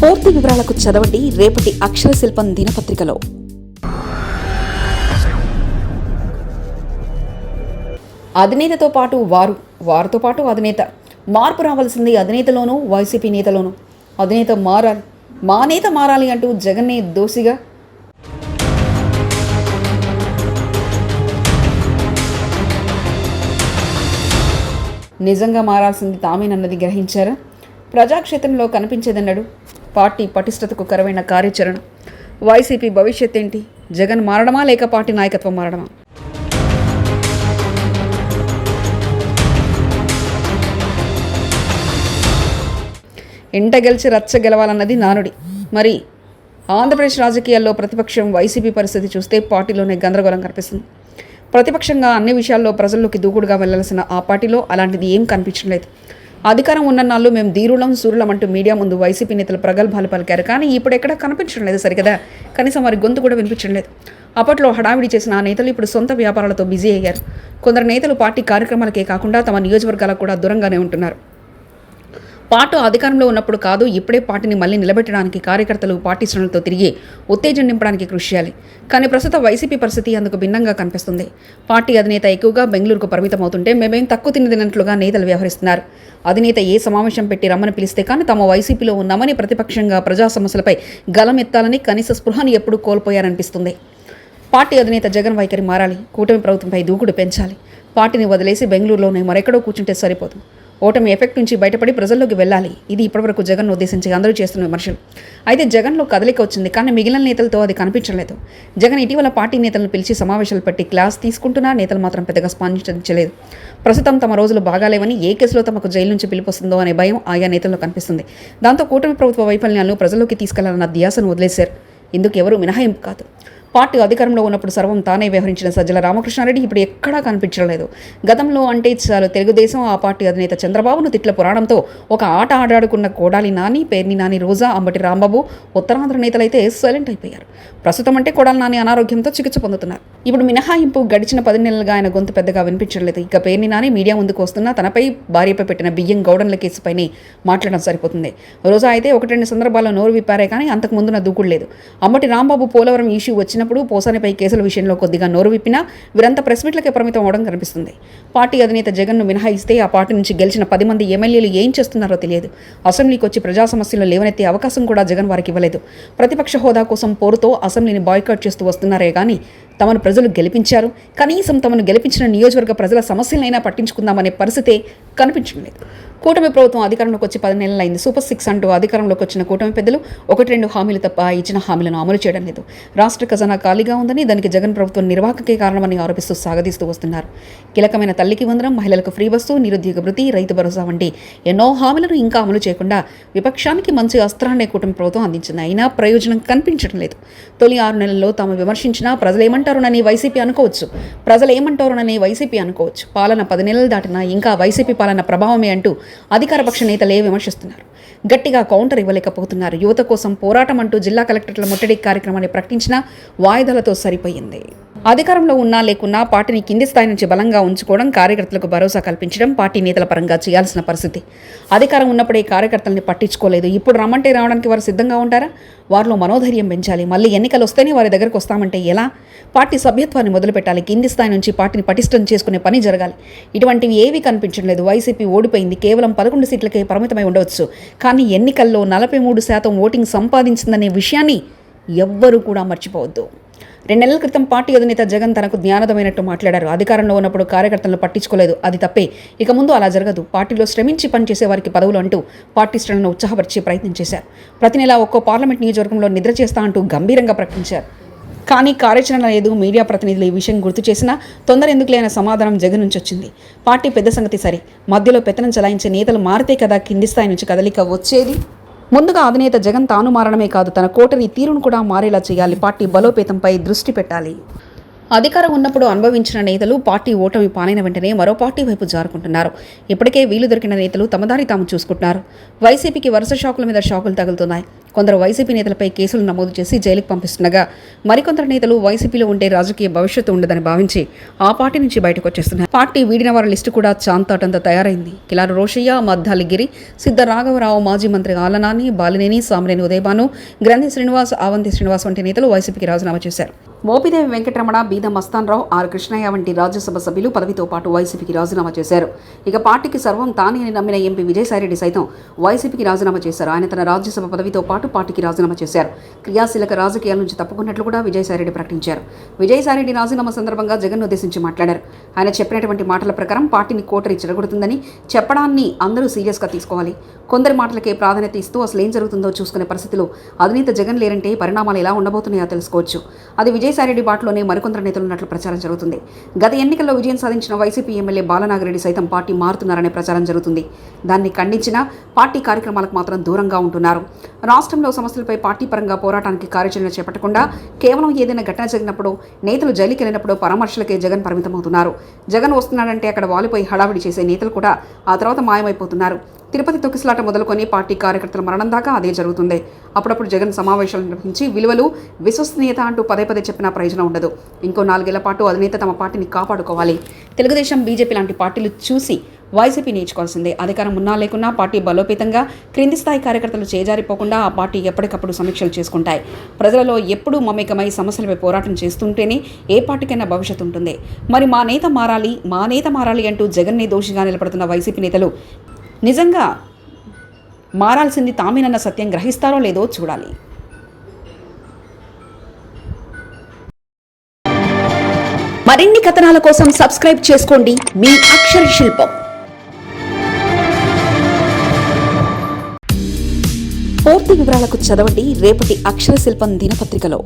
పూర్తి వివరాలకు చదవండి రేపటి అక్షర శిల్పం దినపత్రికలో. అధినేతతో పాటు వారు వారితో పాటు అధినేత. మార్పు రావాల్సింది అధినేతలోనూ వైసీపీ నేతలోనూ. అధినేత మారాలి. మా నేత మారాలి అంటూ జగన్నే దోసిగా నిజంగా మారాల్సింది తామేనన్నది గ్రహించారా? ప్రజాక్షేత్రంలో కనిపించేదన్నాడు పార్టీ పటిష్టతకు కరవైన కార్యాచరణ. వైసీపీ భవిష్యత్ ఏంటి? జగన్ మారడమా లేక పార్టీ నాయకత్వం మారడమా? ఎంట గెలిచి రచ్చ గెలవాలన్నది నానుడి. మరి ఆంధ్రప్రదేశ్ రాజకీయాల్లో ప్రతిపక్షం వైసీపీ పరిస్థితి చూస్తే పార్టీలోనే గందరగోళం కనిపిస్తుంది. ప్రతిపక్షంగా అన్ని విషయాల్లో ప్రజల్లోకి దూకుడుగా వెళ్ళాల్సిన ఆ పార్టీలో అలాంటిది ఏం కనిపించడం లేదు. అధికారం ఉన్న నాళ్ళు మేము ధీరులం సూరులం అంటూ మీడియా ముందు వైసీపీ నేతలు ప్రగల్భాలు పలికారు. కానీ ఇప్పుడు ఎక్కడ కనిపించడం లేదు సరికదా కనీసం వారి గొంతు కూడా వినిపించడం లేదు. అప్పట్లో హడావిడి చేసిన ఆ నేతలు ఇప్పుడు సొంత వ్యాపారాలతో బిజీ అయ్యారు. కొందరు నేతలు పార్టీ కార్యక్రమాలకే కాకుండా తమ నియోజకవర్గాలకు కూడా దూరంగానే ఉంటున్నారు. పార్టీ అధికారంలో ఉన్నప్పుడు కాదు ఇప్పుడే పార్టీని మళ్ళీ నిలబెట్టడానికి కార్యకర్తలు పార్టీ శ్రేణులతో తిరిగి ఉత్తేజం నింపడానికి కృషి చేయాలి. కానీ ప్రస్తుత వైసీపీ పరిస్థితి అందుకు భిన్నంగా కనిపిస్తుంది. పార్టీ అధినేత ఎక్కువగా బెంగళూరుకు పరిమితం అవుతుంటే మేమేం తక్కువ తినదినట్లుగా నేతలు వ్యవహరిస్తున్నారు. అధినేత ఏ సమావేశం పెట్టి రమ్మని పిలిస్తే కానీ తాము వైసీపీలో ఉన్నామని ప్రతిపక్షంగా ప్రజా సమస్యలపై గలం ఎత్తాలని కనీస స్పృహను ఎప్పుడూ కోల్పోయారనిపిస్తుంది. పార్టీ అధినేత జగన్ వైఖరి మారాలి. కూటమి ప్రభుత్వంపై దూకుడు పెంచాలి. పార్టీని వదిలేసి బెంగళూరులోనే మరెక్కడో కూర్చుంటే సరిపోదు. ఓటమి ఎఫెక్ట్ నుంచి బయటపడి ప్రజల్లోకి వెళ్ళాలి. ఇది ఇప్పటివరకు జగన్ ఉద్దేశించి అందరూ చేస్తున్న విమర్శలు. అయితే జగన్లో కదలిక వచ్చింది కానీ మిగిలిన నేతలతో అది కనిపించలేదు. జగన్ ఇటీవల పార్టీ నేతలను పిలిచి సమావేశాలు పెట్టి క్లాస్ తీసుకుంటున్నా నేతలు మాత్రం పెద్దగా స్పందించలేదు. ప్రస్తుతం తమ రోజులు బాగాలేవని ఏ కేసులో తమకు జైలు నుంచి పిలిపొస్తుందో అనే భయం ఆయా నేతల్లో కనిపిస్తుంది. దాంతో కూటమి ప్రభుత్వ వైఫల్యాలను ప్రజల్లోకి తీసుకెళ్ళాలన్న ధ్యాసను వదిలేశారు. ఇందుకు ఎవరూ మినహాయింపు కాదు. పార్టీ అధికారంలో ఉన్నప్పుడు సర్వం తానే వ్యవహరించిన సజ్జల రామకృష్ణారెడ్డి ఇప్పుడు ఎక్కడా కనిపించలేదు గతంలో అంటే చాలు తెలుగుదేశం ఆ పార్టీ అధినేత చంద్రబాబును తిట్ల పురాణంతో ఒక ఆట ఆడాడుకున్న కోడాలి నాని పేర్ని నాని రోజా అంబటి రాంబాబు ఉత్తరాంధ్ర నేతలైతే సైలెంట్ అయిపోయారు. ప్రస్తుతం అంటే కొడాలి నాని అనారోగ్యంతో చికిత్స పొందుతున్నారు. ఇప్పుడు మినహాయింపు గడిచిన పది నెలలుగా ఆయన గొంతు పెద్దగా వినిపించలేదు ఇక పేర్ని నాని మీడియా ముందుకు వస్తున్నా తనపై భార్యపై పెట్టిన బియ్యం గౌడన్ల కేసుపైనే మాట్లాడడం సరిపోతుంది. రోజా అయితే ఒకటి రెండు సందర్భాల్లో నోరు విప్పారే కానీ అంతకు ముందున దూకుడు లేదు. అమ్మటి రాంబాబు పోలవరం ఇష్యూ వచ్చినప్పుడు పోసానిపై కేసుల విషయంలో కొద్దిగా నోరు విప్పినా వీరంతా ప్రెస్ మీట్లకే పరిమితం అవడం కనిపిస్తుంది. పార్టీ అధినేత జగన్ను మినహాయిస్తే ఆ పార్టీ నుంచి గెలిచిన పది మంది ఎమ్మెల్యేలు ఏం చేస్తున్నారో తెలియదు. అసెంబ్లీకి వచ్చి ప్రజా సమస్యలు లేవనెత్తే అవకాశం కూడా జగన్ వారికి ఇవ్వలేదు. ప్రతిపక్ష హోదా కోసం పోరుతో అసెంబ్లీని బాయ్కాట్ చేస్తూ వస్తున్నారే కానీ తమను ప్రజలు గెలిపించారు. కనీసం తమను గెలిపించిన నియోజకవర్గ ప్రజల సమస్యలైనా పట్టించుకుందామనే పరిస్థితే కనిపించడం లేదు కూటమి ప్రభుత్వం అధికారంలోకి వచ్చి పది నెలలైంది. సూపర్ సిక్స్ అంటూ అధికారంలోకి వచ్చిన కూటమి పెద్దలు ఒకటి రెండు హామీలు తప్ప ఇచ్చిన హామీలను అమలు చేయడం లేదు. రాష్ట్ర ఖజానా ఖాళీగా ఉందని దానికి జగన్ ప్రభుత్వం నిర్వాహకకే కారణమని ఆరోపిస్తూ సాగదీస్తూ వస్తున్నారు. కీలకమైన తల్లికి వందనం మహిళలకు ఫ్రీ బస్సు నిరుద్యోగ భృతి రైతు భరోసా వంటి ఎన్నో హామీలను ఇంకా అమలు చేయకుండా విపక్షానికి మంచి అస్త్రాన్నే కూటమి ప్రభుత్వం అందించింది. అయినా ప్రయోజనం కనిపించడం లేదు. తొలి ఆరు నెలల్లో తాము విమర్శించినా ప్రజలేమంటారు ఏమంటారునని వైసీపీ అనుకోవచ్చు. ప్రజలు ఏమంటారునని వైసీపీ అనుకోవచ్చు. పాలన పది నెలలు దాటినా ఇంకా వైసీపీ పాలన ప్రభావమే అంటూ అధికారపక్ష నేతలే విమర్శిస్తున్నారు. గట్టిగా కౌంటర్ ఇవ్వలేకపోతున్నారు. యువత కోసం పోరాటం అంటూ జిల్లా కలెక్టర్ల ముట్టడి కార్యక్రమాన్ని ప్రకటించినా వాయిదాలతో సరిపోయింది. అధికారంలో ఉన్నా లేకున్నా పార్టీని కింది స్థాయి నుంచి బలంగా ఉంచుకోవడం కార్యకర్తలకు భరోసా కల్పించడం పార్టీ నేతల పరంగా చేయాల్సిన పరిస్థితి. అధికారం ఉన్నప్పుడే కార్యకర్తల్ని పట్టించుకోలేదు. ఇప్పుడు రమ్మంటే రావడానికి వారు సిద్ధంగా ఉంటారా? వారిలో మనోధైర్యం పెంచాలి. మళ్ళీ ఎన్నికలు వస్తేనే వారి దగ్గరకు వస్తామంటే ఎలా? పార్టీ సభ్యత్వాన్ని మొదలుపెట్టాలి. కింది స్థాయి నుంచి పార్టీని పటిష్టం చేసుకునే పని జరగాలి. ఇటువంటివి ఏవీ కనిపించడం లేదు. వైసీపీ ఓడిపోయింది. కేవలం పదకొండు సీట్లకే పరిమితమై ఉండవచ్చు. కానీ ఎన్నికల్లో నలభై మూడు శాతం ఓటింగ్ సంపాదించిందనే విషయాన్ని ఎవ్వరూ కూడా మర్చిపోవద్దు. రెండు నెలల క్రితం పార్టీ అధినేత జగన్ తనకు జ్ఞానదమైనట్టు మాట్లాడారు. అధికారంలో ఉన్నప్పుడు కార్యకర్తలను పట్టించుకోలేదు. అది తప్పే. ఇక ముందు అలా జరగదు. పార్టీలో శ్రమించి పనిచేసే వారికి పదవులు అంటూ పార్టీ శ్రేణులను ఉత్సాహపరిచే ప్రయత్నం చేశారు. ప్రతి నెల ఒక్కో పార్లమెంట్ నియోజకవర్గంలో నిద్ర చేస్తా అంటూ గంభీరంగా ప్రకటించారు. కానీ కార్యాచరణ లేదు. మీడియా ప్రతినిధులు ఈ విషయం గుర్తు చేసినా తొందర ఎందుకులే అనే సమాధానం జగన్ నుంచి వచ్చింది. పార్టీ పెద్ద సంగతి సరే. మధ్యలో పెత్తనం చలాయించే నేతలు మారితే కదా కింది స్థాయి నుంచి కదలిక వచ్చేది? ముందుగా అధినేత జగన్ తాను మారడమే కాదు తన కోటని తీరును కూడా మారేలా చేయాలి. పార్టీ బలోపేతంపై దృష్టి పెట్టాలి. అధికారం ఉన్నప్పుడు అనుభవించిన నేతలు పార్టీ ఓటమి పాలైన వెంటనే మరో పార్టీ వైపు జారుకుంటున్నారు. ఇప్పటికే వీలు దొరికిన నేతలు తమదారి తాము చూసుకుంటున్నారు. వైసీపీకి వరుస షాకుల మీద షాకులు తగులుతున్నాయి. కొందరు వైసీపీ నేతలపై కేసులు నమోదు చేసి జైలుకు పంపిస్తుండగా మరికొందరు నేతలు వైసీపీలో ఉండే రాజకీయ భవిష్యత్తు ఉండదని భావించి ఆ పార్టీ నుంచి బయటకు వచ్చేస్తున్నారు. పార్టీ వీడిన వారి లిస్టు కూడా చాంతాటంత తయారైంది. కిలారు రోషయ్య మద్దాలిగిరి సిద్ధ రాఘవరావు మాజీ మంత్రి ఆలనాని బాలినేని సామరేని ఉదయభాను గ్రంథి శ్రీనివాస్ ఆవంతి శ్రీనివాస్ వంటి నేతలు వైసీపీకి రాజీనామా చేశారు. మోపిదేవి వెంకటరమణ బీద మస్తాన్రావు ఆర్ కృష్ణయ్య వంటి రాజ్యసభ సభ్యులు పదవితో పాటు వైసీపీకి రాజీనామా చేశారు. ఇక పార్టీకి సర్వం తానే అని నమ్మిన ఎంపీ విజయసాయిరెడ్డి సైతం వైసీపీకి రాజీనామా చేశారు. ఆయన తన రాజ్యసభ పదవితో పాటు పార్టీకి రాజీనామా చేశారు. క్రియాశీలక రాజకీయాల నుంచి తప్పుకున్నట్లు కూడా విజయసాయిరెడ్డి ప్రకటించారు. విజయసాయిరెడ్డి రాజీనామా సందర్భంగా జగన్ ఉద్దేశించి మాట్లాడారు. ఆయన చెప్పినటువంటి మాటల ప్రకారం పార్టీని కోటరి చెడగొడుతుందని చెప్పడాన్ని అందరూ సీరియస్గా తీసుకోవాలి. కొందరి మాటలకే ప్రాధాన్యత ఇస్తూ అసలు ఏం జరుగుతుందో చూసుకునే పరిస్థితిలో అధినేత జగన్ లేరంటే పరిణామాలు ఎలా ఉండబోతున్నాయో తెలుసుకోవచ్చు. అది విజయసాయిరెడ్డి బాటలోనే మరికొందరు నేతలు ఉన్నట్లు ప్రచారం జరుగుతుంది. గత ఎన్నికల్లో విజయం సాధించిన వైసీపీ ఎమ్మెల్యే బాలనాగిరెడ్డి సైతం పార్టీ మారుతున్నారనే ప్రచారం జరుగుతుంది. దాన్ని ఖండించిన పార్టీ కార్యక్రమాలకు మాత్రం దూరంగా ఉంటున్నారు. రాష్ట్ర రాష్ట్రంలో సమస్యలపై పార్టీ పరంగా పోరాటానికి కార్యాచరణ చేపట్టకుండా కేవలం ఏదైనా ఘటన జరిగినప్పుడు నేతలు జైలుకి వెళ్ళినప్పుడు పరామర్శలకే జగన్ పరిమితమవుతున్నారు. జగన్ వస్తున్నాడంటే అక్కడ వాలిపోయి హడావిడి చేసే నేతలు కూడా ఆ తర్వాత మాయమైపోతున్నారు. తిరుపతి తొక్కిసలాట మొదలుకొని పార్టీ కార్యకర్తల మరణం దాకా అదే జరుగుతుంది. అప్పుడప్పుడు జగన్ సమావేశాలు నిర్వహించి విలువలు విశ్వసనీయత అంటూ పదే పదే చెప్పినా ప్రయోజనం ఉండదు. ఇంకో నాలుగేళ్ళ పాటు అధినేత తమ పార్టీని కాపాడుకోవాలి. తెలుగుదేశం బీజేపీ లాంటి పార్టీలు చూసి వైసీపీ నేర్చుకోవాల్సిందే. అధికారం ఉన్నా లేకున్నా పార్టీ బలోపేతంగా క్రింది స్థాయి కార్యకర్తలు చేజారిపోకుండా ఆ పార్టీ ఎప్పటికప్పుడు సమీక్షలు చేసుకుంటాయి. ప్రజలలో ఎప్పుడూ మమేకమై సమస్యలపై పోరాటం చేస్తుంటేనే ఏ పార్టీకైనా భవిష్యత్తు ఉంటుంది. మరి మా నేత మారాలి మా నేత మారాలి అంటూ జగన్నే దోషిగా నిలబడుతున్న వైసీపీ నేతలు నిజంగా మారాల్సింది తామేనన్న సత్యం గ్రహిస్తారో లేదో చూడాలి. మరిన్ని కథనాల కోసం సబ్స్క్రైబ్ చేసుకోండి. మీ అక్షర శిల్పం. పూర్తి వివరాలకు చదవండి. రేపటి అక్షర శిల్పం దినపత్రికలో.